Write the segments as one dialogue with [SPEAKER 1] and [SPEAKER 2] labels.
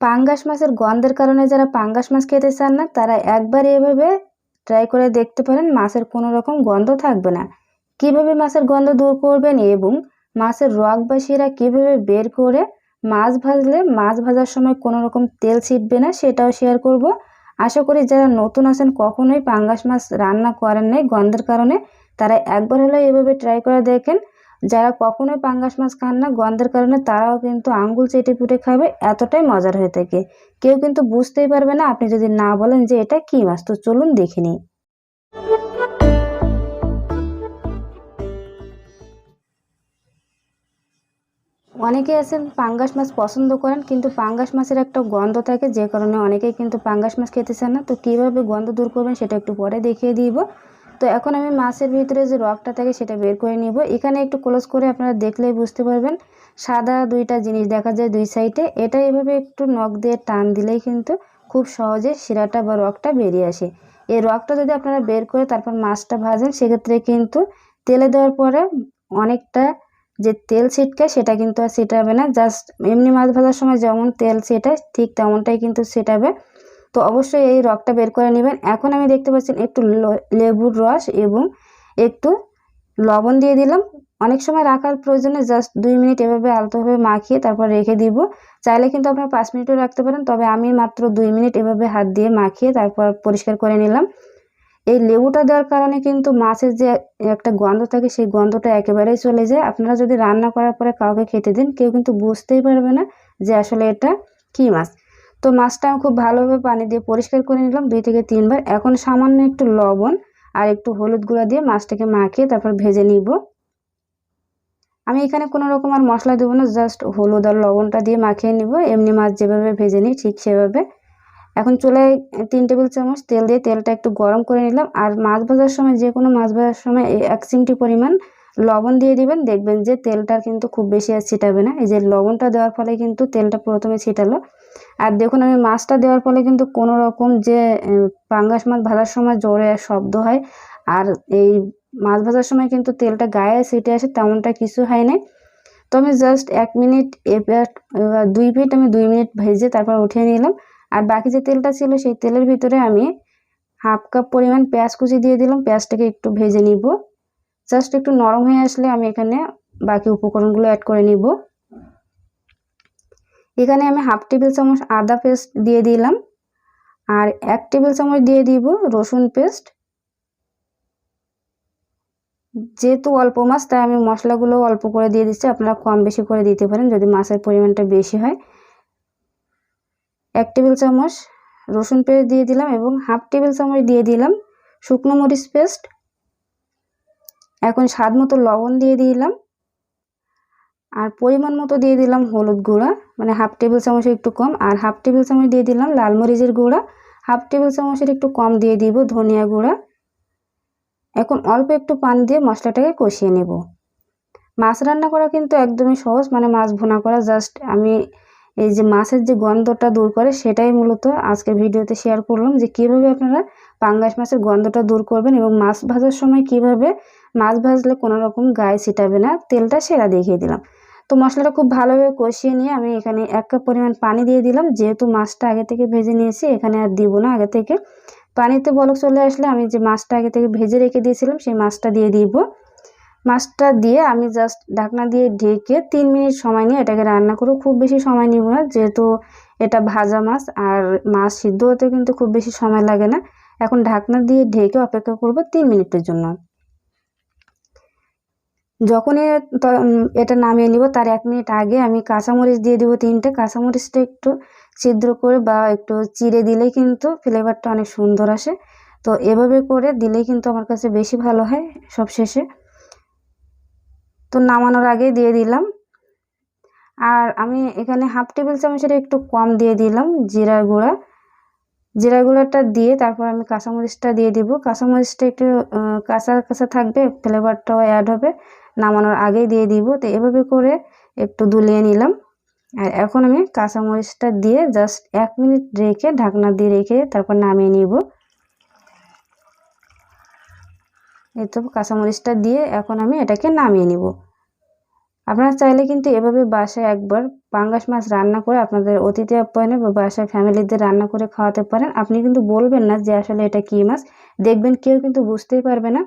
[SPEAKER 1] পাঙ্গাস মাছের গন্ধের কারণে যারা পাঙ্গাস মাছ খেতে চান না, তারা একবার এভাবে ট্রাই করে দেখতে পারেন, মাছের কোনো রকম গন্ধ থাকবে না। কীভাবে মাছের গন্ধ দূর করবেন এবং মাছের রক বা শিরা কীভাবে বের করে মাছ ভাজলে মাছ ভাজার সময় কোনো রকম তেল ছিটবে না, সেটাও শেয়ার করব। আশা করি যারা নতুন আছেন, কখনোই পাঙ্গাস মাছ রান্না করেন নাই গন্ধের কারণে, তারা একবার হলেও এভাবে ট্রাই করে দেখেন। যারা কখনোই পাঙ্গাস মাছ খান না, গন্ধের কারণে তারাও কিন্তু আঙ্গুল চেটে পুটে খাবে, এতটাই মজার হয়ে থাকে। কেউ কিন্তু বুঝতেই পারবে না, আপনি যদি না বলেন যে এটা কী মাছ, তো চলুন দেখে নিই। অনেকে আছেন পাঙ্গাস মাছ পছন্দ করেন, কিন্তু পাঙ্গাস মাছের একটা গন্ধ থাকে, যে কারণে অনেকেই কিন্তু পাঙ্গাস মাছ খেতে চান না। তো কীভাবে গন্ধ দূর করবেন, সেটা একটু পরে দেখিয়ে দিব। তো এখন আমি মাছের ভিতরে যে রকটা থাকে সেটা বের করে নিব। এখানে একটু ক্লোজ করে আপনারা দেখলেই বুঝতে পারবেন। সাদা দুইটা জিনিস দেখা যায় দুই সাইডে। এটা এভাবে একটু নখ দিয়ে টান দিলেই কিন্তু খুব সহজে শিরাটা বা রকটা বেরিয়ে আসে। এই রকটা যদি আপনারা বের করে তারপর মাছটা ভাজেন, সেক্ষেত্রে কিন্তু তেলে দেওয়ার পরে অনেকটা যে তেল ছিটকায় সেটা কিন্তু আর ছিটাবে না। জাস্ট এমনি মাছ ভাজার সময় যেমন তেল ছেটায় ঠিক তেমনটাই কিন্তু ছেটাবে। তো অবশ্যই এই রকটা বের করে নেবেন। এখন আমি দেখতে পাচ্ছেন একটু লেবুর রস এবং একটু লবণ দিয়ে দিলাম। অনেক সময় রাখার প্রয়োজনে জাস্ট দুই মিনিট এভাবে আলতোভাবে মাখিয়ে তারপর রেখে দিব। চাইলে কিন্তু আপনারা পাঁচ মিনিটও রাখতে পারেন, তবে আমি মাত্র দুই মিনিট এভাবে হাত দিয়ে মাখিয়ে তারপর পরিষ্কার করে নিলাম। এই লেবুটা দেওয়ার কারণে কিন্তু মাছের যে একটা গন্ধ থাকে, সেই গন্ধটা একেবারেই চলে যায়। আপনারা যদি রান্না করার পরে কাউকে খেতে দিন, কেউ কিন্তু বুঝতেই পারবে না যে আসলে এটা কী মাছ। তো মাছটা আমি খুব ভালোভাবে পানি দিয়ে পরিষ্কার করে নিলাম। দুই থেকে তিনবার। এখন সামান্য একটু লবণ আর একটু হলুদ গুঁড়া দিয়ে মাছটাকে মাখিয়ে তারপর ভেজে নিব। আমি এখানে কোনো রকম আর মশলা দেবো না, জাস্ট হলুদ আর লবণটা দিয়ে মাখিয়ে নিব। এমনি মাছ যেভাবে ভেজে নিই ঠিক সেভাবে। এখন চুলায় তিন টেবিল চামচ তেল দিয়ে তেলটা একটু গরম করে নিলাম। আর মাছ ভাজার সময়, যে কোনো মাছ ভাজার সময় এক চিমটি পরিমাণ লবণ দিয়ে দিবেন, দেখবেন যে তেলটা কিন্তু খুব বেশি আর ছিটাবে না। এই যে লবণটা দেওয়ার ফলে কিন্তু তেলটা প্রথমে ছিটালো। আর দেখুন, আমি মাছটা দেওয়ার ফলে কিন্তু কোনো রকম যে পাঙ্গাস মাছ ভাজার সময় জোরে শব্দ হয়। আর এই মাছ ভাজার সময় কিন্তু তেলটা গায়ে ছিটে আসে তেমনটা কিছু হয় না তো আমি জাস্ট এক মিনিট এবার দুই পিট আমি দুই মিনিট ভেজে তারপর উঠিয়ে নিলাম। আর বাকি যে তেলটা ছিল সেই তেলের ভিতরে আমি হাফ কাপ পরিমাণ পেঁয়াজ কুচি দিয়ে দিলাম। পেঁয়াজটাকে একটু ভেজে নিব। জাস্ট একটু নরম হয়ে আসলে আমি এখানে বাকি উপকরণগুলো অ্যাড করে নিব। এখানে আমি হাফ টেবিল চামচ আদা পেস্ট দিয়ে দিলাম। আর এক টেবিল চামচ দিয়ে দিব রসুন পেস্ট যেহেতু অল্প মাছ, তাই আমি মশলাগুলো অল্প করে দিয়ে দিচ্ছি। আপনারা কম বেশি করে দিতে পারেন যদি মাছের পরিমাণটা বেশি হয়। এক টেবিল চামচ রসুন পেস্ট দিয়ে দিলাম এবং হাফ টেবিল চামচ দিয়ে দিলাম শুকনো মরিচ পেস্ট এখন স্বাদ মতো লবণ দিয়ে দিলাম। আর পরিমাণ মতো দিয়ে দিলাম হলুদ গুঁড়া মানে হাফ টেবিল চামচের একটু কম। আর হাফ টেবিল চামচ দিয়ে দিলাম লাল মরিচের গুঁড়া, হাফ টেবিল চামচের একটু কম দিয়ে দিব ধনিয়া গুঁড়া। এখন অল্প একটু পানি দিয়ে মশলাটাকে কষিয়ে নেব। মাছ রান্না করা কিন্তু একদমই সহজ মানে মাছ ভুনা করা জাস্ট আমি এই যে মাছের যে গন্ধটা দূর করে সেটাই মূলত আজকের ভিডিওতে শেয়ার করলাম যে কীভাবে আপনারা পাঙ্গাস মাছের গন্ধটা দূর করবেন এবং মাছ ভাজার সময় কীভাবে মাছ ভাজলে কোনো রকম গায়ে ছিটাবে না, তেলটা সেরা দেখিয়ে দিলাম। তো মশলাটা খুব ভালোভাবে কষিয়ে নিয়ে আমি এখানে এক কাপ পরিমাণ পানি দিয়ে দিলাম। যেহেতু মাছটা আগে থেকে ভেজে নিয়েছি, এখানে আর দিব না আগে থেকে। পানিতে বলক চলে আসলে আমি যে মাছটা আগে থেকে ভেজে রেখে দিয়েছিলাম, সেই মাছটা দিয়ে দিব। মাছটা দিয়ে আমি জাস্ট ঢাকনা দিয়ে ঢেকে তিন মিনিট সময় নিয়ে এটাকে রান্না করব। খুব বেশি সময় নিব না, যেহেতু এটা ভাজা মাছ আর মাছ সিদ্ধ হতে কিন্তু খুব বেশি সময় লাগে না। এখন ঢাকনা দিয়ে ঢেকে অপেক্ষা করব তিন মিনিটের জন্য। যখনই এটা নামিয়ে নিব, তার এক মিনিট আগে আমি কাঁচামরিচ দিয়ে দিব তিনটে। কাঁচামরিচটা একটু ছিদ্র করে বা একটু চিড়ে দিলেই কিন্তু ফ্লেভারটা অনেক সুন্দর আসে। তো এভাবে করে দিলেই কিন্তু আমার কাছে বেশি ভালো হয় সব শেষে তো নামানোর আগে দিয়ে দিলাম। আর আমি এখানে হাফ টেবিল চামচের একটু কম দিয়ে দিলাম জিরার গুঁড়া। জিরা গুঁড়াটা দিয়ে তারপর আমি কাঁচামরিচটা দিয়ে দিব। কাঁচামরিচটা একটু কাঁচা কাঁচা থাকবে, ফ্লেভারটাও অ্যাড হবে। নামানোর আগেই দিয়ে দিব। তো এভাবে করে একটু দুলিয়ে নিলাম। আর এখন আমি কাঁচামরিচটা দিয়ে জাস্ট এক মিনিট রেখে ঢাকনা দিয়ে রেখে তারপর নামিয়ে নিব। এই তো কাঁচামরিচটা দিয়ে এখন আমি এটাকে নামিয়ে নিব। আপনারা চাইলে কিন্তু এভাবে বাসায় একবার পাঙ্গাস মাছ রান্না করে আপনাদের অতিথি আপ্যায়নে বা বাসায় ফ্যামিলিদের রান্না করে খাওয়াতে পারেন। আপনি কিন্তু বলবেন না যে আসলে এটা কী মাছ, দেখবেন কেউ কিন্তু বুঝতেই পারবে না।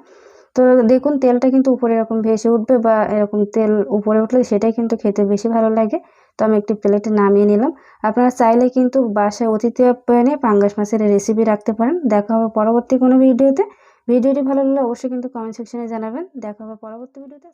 [SPEAKER 1] তো দেখুন, তেলটা কিন্তু উপরে এরকম ভেসে উঠবে বা এরকম তেল উপরে উঠলে সেটাই কিন্তু খেতে বেশি ভালো লাগে। তো আমি একটি প্লেটে নামিয়ে নিলাম। আপনারা চাইলে কিন্তু বাসায় অতিথি আপ্যায়নে পাঙ্গাস মাছের রেসিপি রাখতে পারেন। দেখা হবে পরবর্তী কোনো ভিডিওতে। ভিডিওটি ভালো লাগলে অবশ্যই কিন্তু কমেন্ট সেকশনে জানাবেন। দেখা হবে পরবর্তী ভিডিওতে।